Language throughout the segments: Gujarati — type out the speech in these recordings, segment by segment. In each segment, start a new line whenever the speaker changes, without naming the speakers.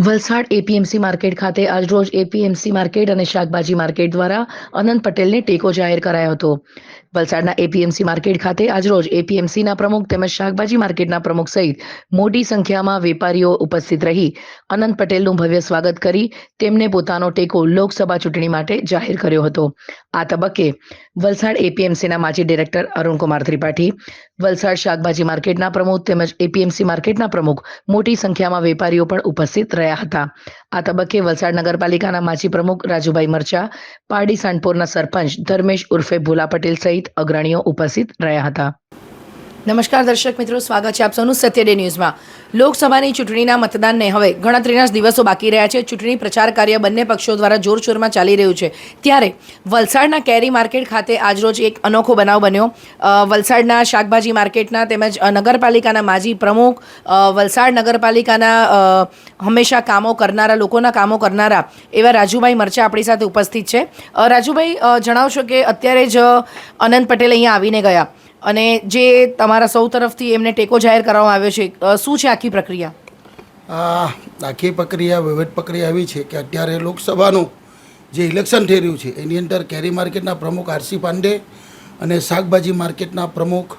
વલસાડ એપીએમસી માર્કેટ ખાતે આજરોજ એપીએમસી માર્કેટ અને શાકભાજી માર્કેટ દ્વારા અનંત પટેલને ટેકો જાહેર કરાયો હતો. વલસાડના એપીએમસી માર્કેટ ખાતે આજરોજ એપીએમસીના પ્રમુખ તેમજ શાકભાજી માર્કેટના પ્રમુખ સહિત મોટી સંખ્યામાં વેપારીઓ ઉપસ્થિત રહી. અનંત પટેલનું ભવ્ય સ્વાગત કરી તેમને પોતાનો ટેકો લોકસભા ચૂંટણી માટે જાહેર કર્યો હતો. આ તબક્કે વલસાડ એપીએમસીના માજી ડિરેક્ટર અરુણકુમાર ત્રિપાઠી, વલસાડ શાકભાજી માર્કેટના પ્રમુખ તેમજ એપીએમસી માર્કેટના પ્રમુખ મોટી સંખ્યામાં વેપારીઓ પણ ઉપસ્થિત રહ્યા હતા. આ તબક્કે વલસાડ નગરપાલિકાના માજી પ્રમુખ રાજુભાઈ મરચા, પારડી સાંડપોરના સરપંચ ધર્મેશ ઉર્ફે ભોલા પટેલ સહિત અગ્રણીઓ ઉપસ્થિત રહ્યા હતા. નમસ્કાર દર્શક મિત્રો, સ્વાગત છે આપ સૌનું સત્ય ડે ન્યૂઝમાં. લોકસભાની ચૂંટણીના મતદાનને હવે ગણતરીના દિવસો બાકી રહ્યા છે. ચૂંટણી પ્રચાર કાર્ય બંને પક્ષો દ્વારા જોરશોરમાં ચાલી રહ્યું છે. ત્યારે વલસાડના કેરી માર્કેટ ખાતે આજરોજ એક અનોખો બનાવ બન્યો. વલસાડના શાકભાજી માર્કેટના તેમજ નગરપાલિકાના માજી પ્રમુખ વલસાડ નગરપાલિકાના હંમેશા કામો કરનારા, લોકોના કામો કરનારા એવા રાજુભાઈ મરચા આપણી સાથે ઉપસ્થિત છે. રાજુભાઈ જણાવશો કે અત્યારે જ અનંત પટેલ અહીંયા આવીને ગયા. અને જે તમારા સૌ તરફથી એમને ટેકો જાહેર કરવામાં આવ્યો છે શું છે આખી પ્રક્રિયા?
આખી પ્રક્રિયા, વિવિધ પ્રક્રિયા એવી છે કે અત્યારે લોકસભાનું જે ઇલેક્શન થઈ રહ્યું છે, એની અંદર કેરી માર્કેટના પ્રમુખ આરસી પાંડે અને શાકભાજી માર્કેટના પ્રમુખ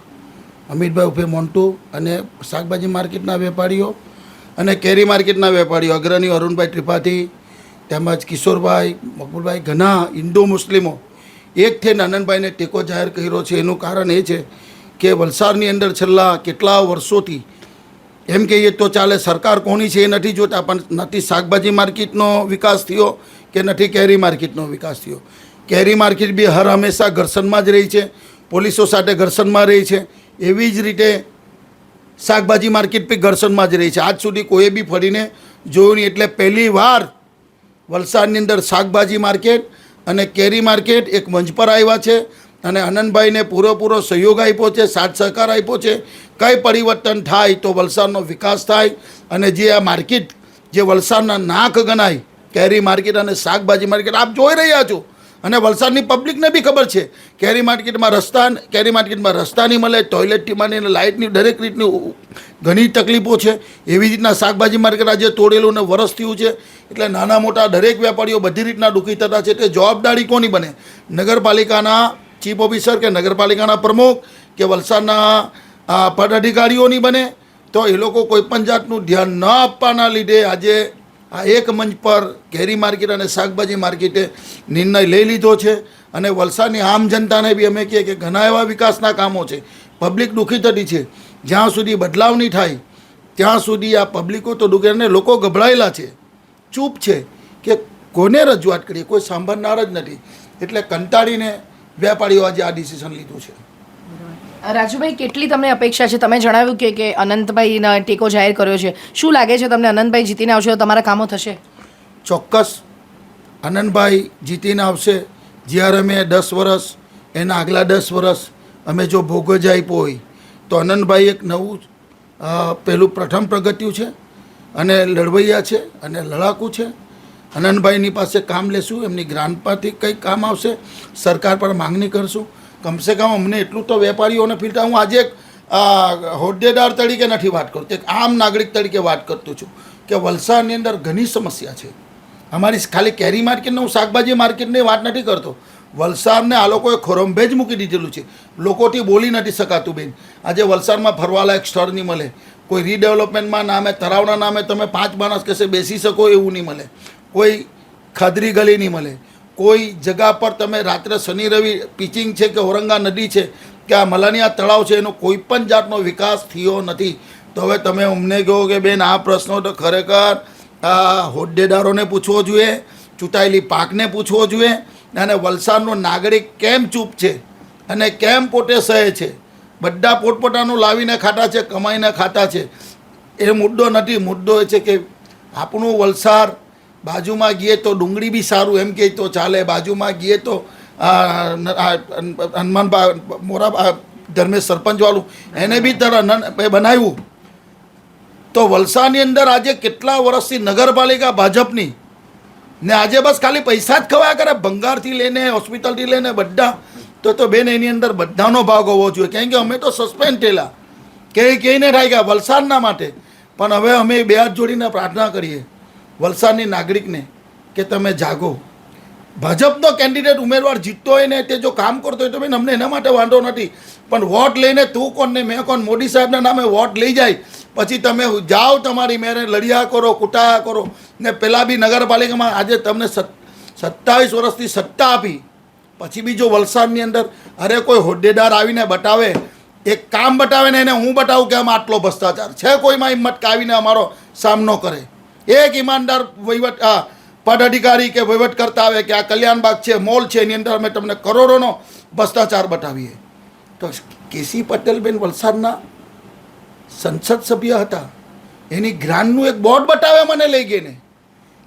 અમિતભાઈ ઉભે મોન્ટુ અને શાકભાજી માર્કેટના વેપારીઓ અને કેરી માર્કેટના વેપારીઓ, અગ્રણી અરુણભાઈ ત્રિપાઠી તેમજ કિશોરભાઈ, મકબુલભાઈ ઘણા હિન્દુ મુસ્લિમો એક થઈને આનંદભાઈને ટેકો જાહેર કર્યો છે. એનું કારણ એ છે કે વલસાડની અંદર છેલ્લા કેટલા વર્ષોથી એમ કહીએ તો ચાલે સરકાર કોની છે એ નથી જોતા, પણ નથી શાકભાજી માર્કેટનો વિકાસ થયો કે નથી કેરી માર્કેટનો વિકાસ થયો? કેરી માર્કેટ બી હર હંમેશા ઘર્ષણમાં જ રહી છે, પોલીસો સાથે ઘર્ષણમાં રહી છે, એવી જ રીતે શાકભાજી માર્કેટ બી ઘર્ષણમાં જ રહી છે. આજ સુધી કોઈએ બી ફરીને જોયું નહીં. એટલે પહેલી વાર વલસાડની અંદર શાકભાજી માર્કેટ અને કેરી માર્કેટ એક મંચ પર આવ્યા છે અને આનંદભાઈને પૂરેપૂરો સહયોગ આપ્યો છે, સાથ સહકાર આપ્યો છે. કંઈ પરિવર્તન થાય તો વલસાડનો વિકાસ થાય અને જે આ માર્કેટ, જે વલસાડના નાક ગણાય, કેરી માર્કેટ અને શાકભાજી માર્કેટ, આપ જોઈ રહ્યા છો. અને વલસાડની પબ્લિકને બી ખબર છે. કેરી માર્કેટમાં રસ્તા કેરી માર્કેટમાં રસ્તા નહીં મળે ટોયલેટથી માંડીને લાઇટની દરેક રીતની ઘણી તકલીફો છે. એવી રીતના શાકભાજી માર્કેટ આજે તોડેલું ને વરસ થયું છે. એટલે નાના મોટા દરેક વેપારીઓ બધી રીતના દુઃખી થતા છે. એટલે જવાબદારી કોની બને? નગરપાલિકાના ચીફ ઓફિસર કે નગરપાલિકાના પ્રમુખ કે વલસાડના આ, પદાધિકારીઓની બને? તો એ લોકો કોઈપણ જાતનું ધ્યાન ન આપવાના લીધે આજે આ એક મંચ પર કેરી માર્કેટ અને શાકભાજી માર્કેટે નિર્ણય લઈ લીધો છે અને વલસાડની આમ જનતાને બી અમે કહીએ કે ઘણા એવા વિકાસના કામો છે. પબ્લિક દુઃખી થતી છે. જ્યાં સુધી બદલાવ નહીં થાય, ત્યાં સુધી આ પબ્લિકો તો અને લોકો ગભરાયેલા છે. ચૂપ છે કે કોને રજૂઆત કરીએ? કોઈ સાંભળનાર જ નથી. એટલે કંટાળીને વેપારીઓ આજે આ ડિસિઝન લીધું છે.
રાજુભાઈ, કેટલી તમને અપેક્ષા છે? તમે જણાવ્યું કે કે અનંતભાઈને ટેકો જાહેર કર્યો છે. શું લાગે છે તમને અનંતભાઈ જીતીને આવશે? તો તમારા કામો થશે.
ચોક્કસ. અનંતભાઈ જીતીને આવશે. જ્યારે અમે દસ વર્ષ, એના આગલા દસ વર્ષ અમે જો ભોગજ આપ્યો હોય, તો અનંતભાઈ એક નવું પહેલું પ્રથમ પ્રગત્યું છે અને લડવૈયા છે અને લડાકુ છે. અનંતભાઈની પાસે કામ લેશું, એમની ગ્રાન્ટમાંથી કંઈક કામ આવશે, સરકાર પર માંગણી કરશું. કમસે કમ અમને એટલું તો વેપારીઓને ફિલ્ટર હું આજે એક હોદ્દેદાર તરીકે નથી વાત કરતો, એક આમ નાગરિક તરીકે વાત કરતો છું કે વલસાડની અંદર ઘણી સમસ્યા છે. અમારી ખાલી કેરી માર્કેટને હું શાકભાજી માર્કેટની વાત નથી કરતો. વલસાડને આ લોકોએ ખોરંભે જ મૂકી દીધેલું છે. લોકોથી બોલી નથી શકાતું બેન. આજે વલસાડમાં ફરવાલાયક સ્થળ નહીં મળે. કોઈ રીડેવલપમેન્ટમાં નામે તરાવના નામે તમે પાંચ માણસ કશે બેસી શકો એવું નહીં મળે. કોઈ ખાદરી ગલી નહીં મળે. કોઈ જગા પર તમે રાત્રે શનિ રવિ પીચિંગ છે કે ઓરંગા નદી છે કે આ મલાનિયા તળાવ છે એનો કોઈ પણ જાતનો વિકાસ થયો નથી. તો હવે તમે અમને કહો કે બેન આ પ્રશ્નો તો ખરેખર, આ હોદ્દેદારોને પૂછવો જોઈએ, ચૂંટાયેલી પાકને પૂછવો જોઈએ અને વલસાડનો નાગરિક કેમ ચૂપ છે અને કેમ પોતે સહે છે? બધા પોતપોતાનું લાવીને ખાતા છે, કમાઈને ખાતા છે. એ મુદ્દો નથી. મુદ્દો એ છે કે આપણું વલસાડ બાજુમાં ગઈએ તો ડુંગળી બી સારું એમ કહે તો ચાલે, બાજુમાં ગઈએ તો હનુમાનભા, મોરા ધર્મેશ સરપંચવાળું, એને બી તર બનાવ્યું. તો વલસાડની અંદર આજે કેટલા વર્ષથી નગરપાલિકા ભાજપની, ને આજે બસ ખાલી પૈસા જ ખવાયા કરે, ભંગારથી લઈને, હોસ્પિટલથી લઈને બધા, તો તો બેન એની અંદર બધાનો ભાગ હોવો જોઈએ. કેમ કે અમે તો સસ્પેન્ડ થયેલા. કે કહીને થાય ગયા વલસાડના માટે. પણ હવે અમે બે હાથ જોડીને પ્રાર્થના કરીએ. વલસાડની નાગરિકને કે તમે જાગો. ભાજપનો કેન્ડિડેટ ઉમેદવાર જીતતો હોય ને તે જો કામ કરતો હોય તો બેન અમને એના માટે વાંધો નથી. પણ વોટ લઈને તું કોણ ને મેં કોણ? મોદી સાહેબના નામે વોટ લઈ જાય. પછી તમે જાઓ તમારી મેરે, લડિયા કરો, કુટાયા કરો. ને પેલા બી નગરપાલિકામાં આજે તમને સત- સત્તાવીસ વર્ષથી સત્તા આપી. પછી બી જો વલસાડની અંદર અરે કોઈ હોદ્દેદાર આવીને બતાવે, એક કામ બતાવે ને એને હું બતાવું કે આમાં આટલો ભ્રષ્ટાચાર છે? કોઈમાં હિંમત કે આવીને અમારો સામનો કરે. એક ઈમાનદાર વહીવટ, આ પદ અધિકારી કે વહીવટ કરતા આવે કે આ કલ્યાણબાગ છે, મોલ છે, એની અંદર અમે તમને કરોડોનો ભ્રષ્ટાચાર બતાવીએ. તો કેસી પટેલબેન વલસાડના સંસદ સભ્ય હતા. એની ગ્રાન્ડનું એક બોર્ડ બતાવે મને લઈ ગઈને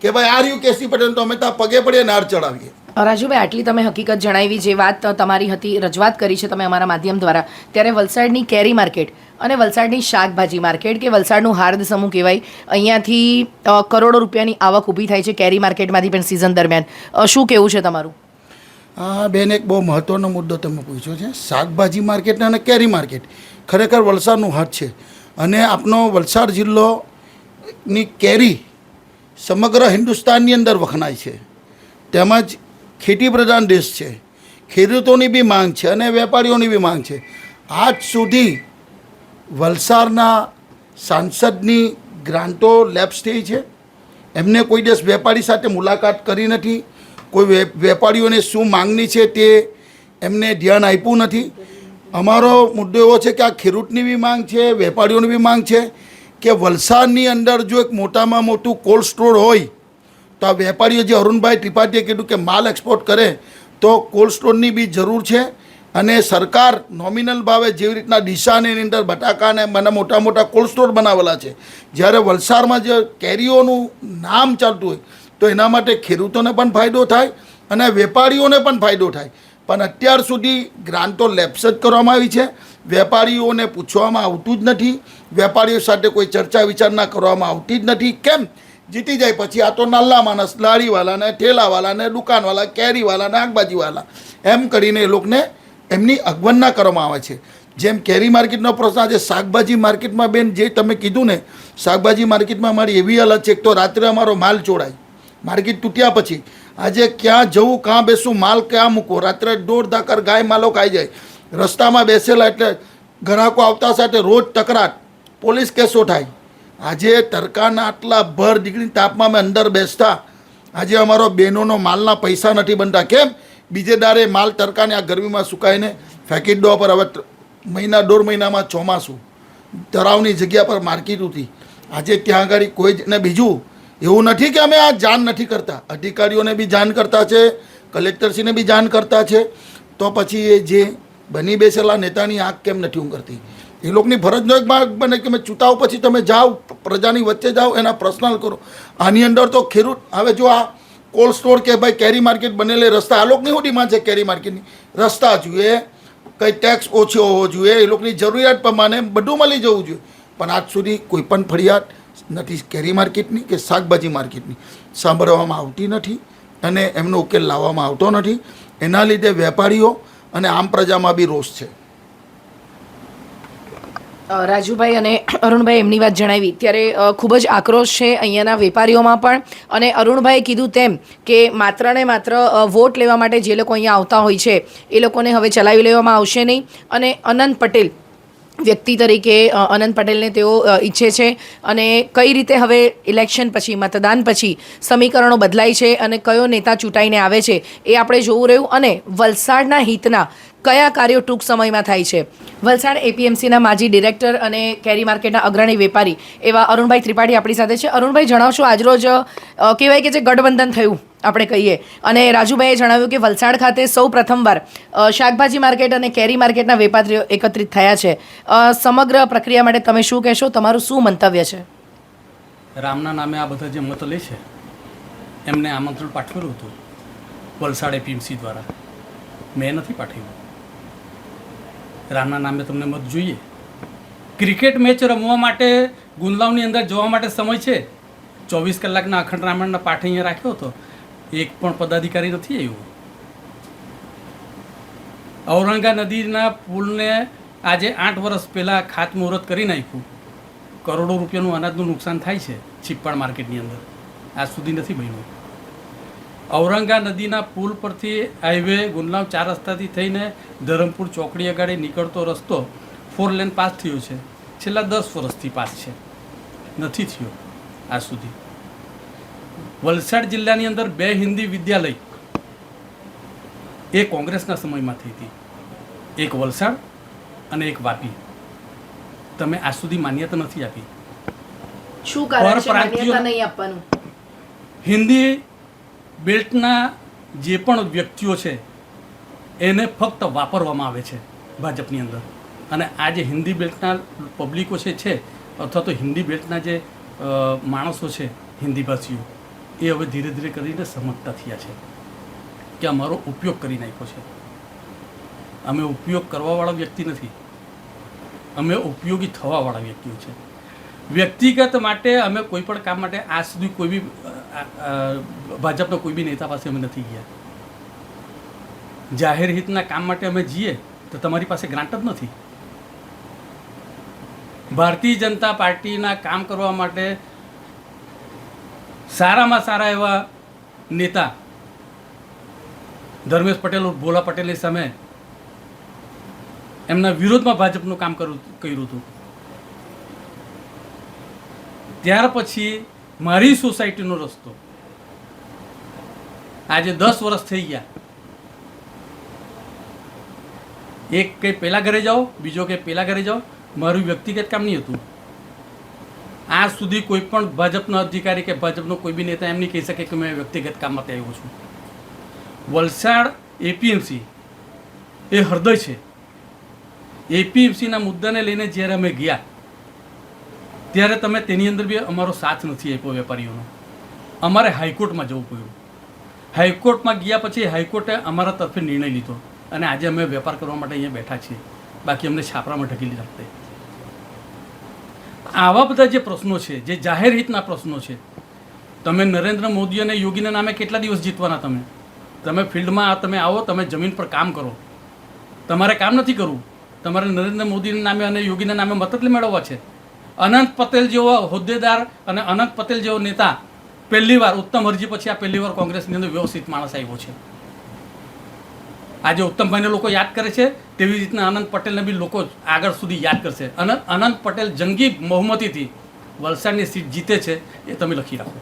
કે ભાઈ આ રહ્યું કેસી પટેલ, તો અમે ત્યાં પગે પડીએ નાર ચડાવીએ.
રાજુભાઈ, આટલી તમે હકીકત જણાવી જે વાત તમારી હતી, રજૂઆત કરી છે તમે અમારા માધ્યમ દ્વારા. ત્યારે વલસાડની કેરી માર્કેટ અને વલસાડની શાકભાજી માર્કેટ કે વલસાડનું હાર્દ સમૂહ કહેવાય, અહીંયાથી કરોડો રૂપિયાની આવક ઊભી થાય છે કેરી માર્કેટમાંથી પણ સિઝન દરમિયાન. શું કેવું છે તમારું?
બેન, એક બહુ મહત્ત્વનો મુદ્દો તમે પૂછ્યો છે. શાકભાજી માર્કેટ અને કેરી માર્કેટ ખરેખર વલસાડનું હાથ છે. અને આપનો વલસાડ જિલ્લોની કેરી સમગ્ર હિન્દુસ્તાનની અંદર વખણાય છે. તેમજ ખેતી પ્રધાન દેશ છે. ખેડૂતોની બી માંગ છે અને વેપારીઓની બી માંગ છે. આજ સુધી વલસાડના સાંસદની ગ્રાન્ટો લેપ્સ થઈ છે. એમને કોઈ દિવસ વેપારી સાથે મુલાકાત કરી નથી. કોઈ વે- વેપારીઓને શું માંગણી છે તે એમને ધ્યાન આપ્યું નથી. અમારો મુદ્દો એવો છે કે આ ખેડૂતની બી માંગ છે, વેપારીઓની બી માંગ છે કે વલસાડની અંદર જો એક મોટામાં મોટું કોલ્ડ સ્ટોર હોય તો આ વેપારીઓ જે અરુણભાઈ ત્રિપાઠીએ કીધું કે માલ એક્સપોર્ટ કરે, તો કોલ્ડ સ્ટોરની બી જરૂર છે. અને સરકાર નોમિનલ ભાવે જેવી રીતના ડીસાની અંદર બટાકાને મને મોટા મોટા કોલ્ડ સ્ટોર બનાવેલા છે. જ્યારે વલસાડમાં જે કેરીઓનું નામ ચાલતું હોય, તો એના માટે ખેડૂતોને પણ ફાયદો થાય અને વેપારીઓને પણ ફાયદો થાય. પણ અત્યાર સુધી ગ્રાન્ટો લેપ્સ જ કરવામાં આવી છે. વેપારીઓને પૂછવામાં આવતું જ નથી. વેપારીઓ સાથે કોઈ ચર્ચા વિચારણા કરવામાં આવતી જ નથી. કેમ? જીતી જાય પછી આ તો નલ્લા માણસ લારીવાલા ને ને દુકાનવાલા કેરીવાલા ને શાકભાજીવાલા એમ કરીને એ લોકોને એમની અગવડના કરવામાં આવે છે. જેમ કેરી માર્કેટનો પ્રશ્ન આજે શાકભાજી માર્કેટમાં બેન જે તમે કીધું ને, શાકભાજી માર્કેટમાં મારી એવી હાલત છે કે તો રાત્રે અમારો માલ ચોરાય. માર્કેટ તૂટ્યા પછી આજે ક્યાં જવું, ક્યાં બેસવું, માલ ક્યાં મૂકવો? રાત્રે દોઢ ધાકર ગાય માલો ખાઈ જાય. રસ્તામાં બેસેલા એટલે ગ્રાહકો આવતા સાથે રોજ તકરાર. પોલીસ કેસો થાય. આજે તડકાના આટલા ભર ડિગ્રી તાપમાં અમે અંદર બેસતા. આજે અમારો બહેનોનો માલના પૈસા નથી બનતા. કેમ? બીજે દારે માલ તડકાને આ ગરમીમાં સુકાઈને ફેંકી દો પર હવે મહિના, દોઢ મહિનામાં ચોમાસું. તળાવની જગ્યા પર માર્કેટ હતી આજે ત્યાં આગળ કોઈ જ ને બીજું. એવું નથી કે અમે આ જાણ નથી કરતા. અધિકારીઓને બી જાણ કરતા છે, કલેક્ટરશ્રીને બી જાણ કરતા છે. તો પછી એ જે બની બેસેલા નેતાની આંખ કેમ નથી ઊંઘરતી એ લોકોની ફરજનો એક ભાગ બને કે મેં ચૂંટાવ પછી તમે જાઓ, પ્રજાની વચ્ચે જાઓ, એના પર્સનલ કરો. આની અંદર તો ખેડૂત, હવે જો આ કોલ્ડ સ્ટોર કે ભાઈ કેરી માર્કેટ બનેલે રસ્તા, આ લોકોની શું ડિમાન્ડ છે કેરી માર્કેટની? રસ્તા જોઈએ, કંઈ ટેક્સ ઓછો હોવો જોઈએ, એ લોકોની જરૂરિયાત પ્રમાણે બધું મળી જવું જોઈએ. પણ આજ સુધી કોઈ પણ ફરિયાદ નથી કેરી માર્કેટની કે શાકભાજી માર્કેટની. સાંભળવામાં આવતી નથી અને એમનો ઉકેલ લાવવામાં આવતો નથી. એના લીધે વેપારીઓ અને આમ પ્રજામાં બી રોષ છે.
રાજુભાઈ અને અરુણભાઈ એમની વાત જણાવી. ત્યારે ખૂબ જ આક્રોશ છે અહીંયાના વેપારીઓમાં પણ. અને અરુણભાઈએ કીધું તેમ કે માત્ર ને માત્ર વોટ લેવા માટે જે લોકો અહીંયા આવતા હોય છે, એ લોકોને હવે ચલાવી લેવામાં આવશે નહીં. અને અનંત પટેલ, વ્યક્તિ તરીકે અનંત પટેલને તેઓ ઈચ્છે છે. અને કઈ રીતે હવે ઇલેક્શન પછી, મતદાન પછી સમીકરણો બદલાય છે અને કયો નેતા ચૂંટાઈને આવે છે, એ આપણે જોવું રહ્યું. અને વલસાડના હિતના કયા કાર્યો ટૂંક સમયમાં થાય છે? વલસાડ એપીએમસીના માજી ડિરેક્ટર અને કેરી માર્કેટના અગ્રણી વેપારી એવા અરુણભાઈ ત્રિપાઠી આપણી સાથે છે. અરુણભાઈ, જણાવશો આજરોજ કહેવાય કે જે ગઠબંધન થયું, આપણે કહીએ. અને રાજુભાઈએ જણાવ્યું કે વલસાડ ખાતે સૌ પ્રથમવાર શાકભાજી માર્કેટ અને કેરી માર્કેટના વેપારીઓ એકત્રિત થયા છે. સમગ્ર પ્રક્રિયા માટે તમે શું કહેશો? તમારું શું મંતવ્ય છે?
રામના નામે આ બધા જે મત લે છે, એમને આમંત્રણ પાઠવેલું હતું વલસાડ એપીએમસી દ્વારા. મેં નથી પાઠવ્યું. રામના નામે તમને મત જોઈએ. ક્રિકેટ મેચ રમવા માટે ગુંદલાવની અંદર જવા માટે સમય છે? ચોવીસ કલાકના અખંડ રામાયણના પાઠ અહીંયા રાખ્યો હતો. એક પણ પદાધિકારી નથી આવ્યો. ઔરંગા નદીના પુલને આજે આઠ વર્ષ પહેલાં ખાતમુહૂર્ત કરી નાખ્યું. કરોડો રૂપિયાનું અનાજનું નુકસાન થાય છે છીપ્પાડ માર્કેટની અંદર. આજ સુધી નથી બન્યું. ઔરંગા નદીના પુલ પરથી હાઈવે ગુંડલાવ ચાર રસ્તાથી થઈને ધરમપુર ચોકડી અગાડી નીકળતો રસ્તો ફોર લેન પાસ થયો છે. છેલ્લા દસ વર્ષથી પાસ છે. નથી થયો આ સુધી. વલસાડ જિલ્લાની અંદર બે હિન્દી વિદ્યાલય એ કોંગ્રેસના સમયમાં થઈ હતી. એક વલસાડ અને એક વાપી. તમે આજ સુધી માન્યતા નથી આપી.
શું કારણ છે? માન્યતા નહીં આપવાનું.
હિન્દી બેલ્ટના જે પણ વ્યક્તિઓ છે, એને ફક્ત વાપરવામાં આવે છે ભાજપની અંદર. અને આ જે હિન્દી બેલ્ટના પબ્લિકો છે છે, અથવા તો હિન્દી બેલ્ટના જે માણસો છે હિન્દી ભાષીઓ એ હવે ધીરે ધીરે કરીને સમજતા થયા છે કે અમારો ઉપયોગ કરી નાખ્યો છે. અમે ઉપયોગ કરવાવાળા વ્યક્તિ નથી. અમે ઉપયોગી થવાવાળા વ્યક્તિઓ છે. વ્યક્તિગત માટે અમે કોઈ પણ કામ માટે આજ સુધી કોઈ બી ભાજપના કોઈ બી નેતા પાસે અમે નથી ગયા. જાહેર હિતના કામ માટે અમે જઈએ તો તમારી પાસે ગ્રાન્ટ જ નથી. ભારતીય જનતા પાર્ટીના કામ કરવા માટે સારામાં સારા એવા નેતા ધર્મેશ પટેલ, ભોલા પટેલની સામે એમના વિરોધમાં ભાજપનું કામ કર્યું કર્યું હતું. ત્યાર પછી મારી સોસાયટીનો રસ્તો. આજે દસ વર્ષ થઈ ગયા. એક કંઈ પહેલા ઘરે જાઓ, બીજો કે પહેલા ઘરે જાઓ, મારું વ્યક્તિગત કામ નહીં હતું. આજ સુધી કોઈ પણ ભાજપનો અધિકારી કે ભાજપનો કોઈ બી નેતા એમ નહીં કહી શકે કે મેં વ્યક્તિગત કામ માટે આવ્યો છું. વલસાડ એપીએમસી એ હૃદય છે. એપીએમસીના મુદ્દાને લઈને જ્યારે અમે ગયા ત્યારે તમે તેની અંદર બી અમારો સાથ નથી આપ્યો વેપારીઓનો. અમારે હાઈકોર્ટમાં જવું પડ્યું. હાઈકોર્ટમાં ગયા પછી હાઈકોર્ટે અમારા તરફે નિર્ણય લીધો અને આજે અમે વેપાર કરવા માટે અહીંયા બેઠા છીએ. બાકી અમને છાપરામાં ઢકેલી રાખતે આવા બધા જે પ્રશ્નો છે, જે જાહેર હિતના પ્રશ્નો છે, તમે નરેન્દ્ર મોદી અને યોગીના નામે કેટલા દિવસ જીતવાના તમે? તમે ફિલ્ડમાં તમે આવો, તમે જમીન પર કામ કરો. તમારે કામ નથી કરવું. તમારે નરેન્દ્ર મોદીના નામે અને યોગીના નામે મતલબ મેળવવા છે. અનંત પટેલ જેવો હોદ્દેદાર અને અનંત પટેલ જેવો નેતા પહેલી વાર, ઉત્તમ હરજી પછી આ પહેલી વાર કોંગ્રેસની અંદર વ્યવસ્થિત માણસ આવ્યો છે. આજે ઉત્તમભાઈને લોકો યાદ કરે છે, તેવી રીતના અનંત પટેલને બી લોકો આગળ સુધી યાદ કરશે. અનંત અનંત પટેલ જંગી બહુમતીથી વલસાડની સીટ જીતે છે, એ તમે લખી રાખો.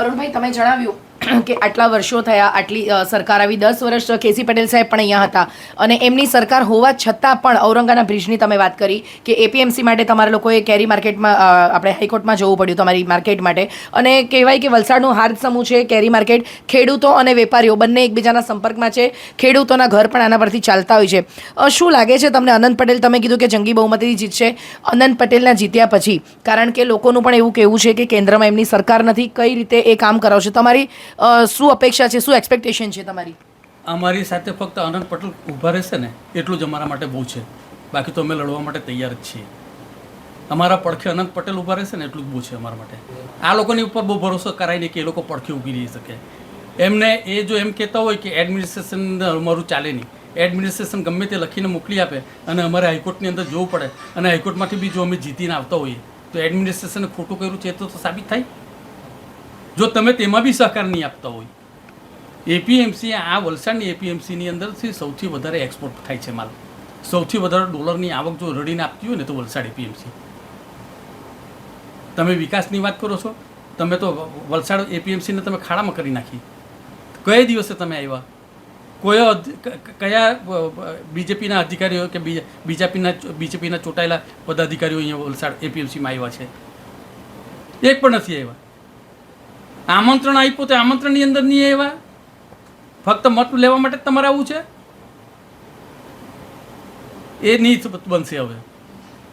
અરુણભાઈ, તમે જણાવ્યું કે આટલા વર્ષો થયા, આટલી સરકાર આવી દસ વર્ષ કેસી પટેલ સાહેબ પણ અહીંયા હતા. અને એમની સરકાર હોવા છતાં પણ ઔરંગાના બ્રિજની તમે વાત કરી કે એપીએમસી માટે તમારા લોકોએ કેરી માર્કેટમાં આપણે હાઈકોર્ટમાં જવું પડ્યું તમારી માર્કેટ માટે. અને કહેવાય કે વલસાડનું હાર્દ સમૂહ છે, કેરી માર્કેટ, ખેડૂતો અને વેપારીઓ બંને એકબીજાના સંપર્કમાં છે. ખેડૂતોના ઘર પણ આના પરથી ચાલતા હોય છે. શું લાગે છે તમને? અનંત પટેલ, તમે કીધું કે જંગી બહુમતીથી જીતશે અનંત પટેલના જીત્યા પછી, કારણ કે લોકોનું પણ એવું કહેવું છે કે કેન્દ્રમાં એમની સરકાર નથી, કઈ રીતે એ કામ કરાવશે? તમારી શું અપેક્ષા છે, શું એક્સપેક્ટેશન છે તમારી?
અમારી સાથે ફક્ત અનંત પટેલ ઊભા રહેશે ને, એટલું જ અમારા માટે બહુ છે. બાકી તો અમે લડવા માટે તૈયાર જ છીએ. અમારા પડખે અનંત પટેલ ઊભા રહેશે ને, એટલું જ બહુ છે અમારા માટે. આ લોકોની ઉપર બહુ ભરોસો કરાય નહીં કે એ લોકો પડખે ઊભી રહી શકે. એમને એ જો એમ કહેતા હોય કે એડમિનિસ્ટ્રેશન અમારું ચાલે નહીં. એડમિનિસ્ટ્રેશન ગમે તે લખીને મોકલી આપે અને અમારે હાઈકોર્ટની અંદર જવું પડે. અને હાઈકોર્ટમાંથી બી જો અમે જીતીને આવતા હોઈએ, તો એડમિનિસ્ટ્રેશને ખોટું કર્યું છે તો સાબિત થાય. જો તમે તેમાં બી સહકાર નહીં આપતા હોય. એપીએમસી આ વલસાડની એપીએમસીની અંદરથી સૌથી વધારે એક્સપોર્ટ થાય છે માલ. સૌથી વધારે ડોલરની આવક જો રડીને આપતી હોય ને તો વલસાડ એપીએમસી તમે વિકાસની વાત કરો છો? તમે તો વલસાડ એપીએમસીને તમે ખાડામાં કરી નાખી. કયા દિવસે તમે આવ્યા? કયો કયા બીજેપીના અધિકારીઓ કે બીજેપીના બીજેપીના ચૂંટાયેલા પદાધિકારીઓ અહીંયા વલસાડ એપીએમસીમાં આવ્યા છે? એક પણ નથી આવ્યા. આમંત્રણ આપ્યું તો આમંત્રણની અંદર નહીં એવા ફક્ત મત લેવા માટે જ તમારે આવવું છે? એ નહીં બનશે હવે.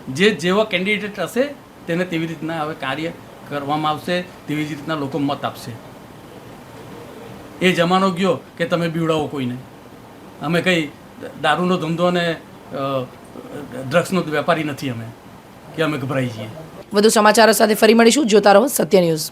જે જેવો કેન્ડિડેટ હશે, તેને તેવી રીતના હવે કાર્ય કરવામાં આવશે, તેવી જ રીતના લોકો મત આપશે. એ જમાનો ગયો કે તમે બીવડાવો કોઈને. અમે કંઈ દારૂનો ધંધો અને ડ્રગ્સનો વેપારી નથી અમે, કે અમે ગભરાઈ જઈએ.
વધુ સમાચારો સાથે ફરી મળીશું. જોતા રહો સત્ય ન્યૂઝ.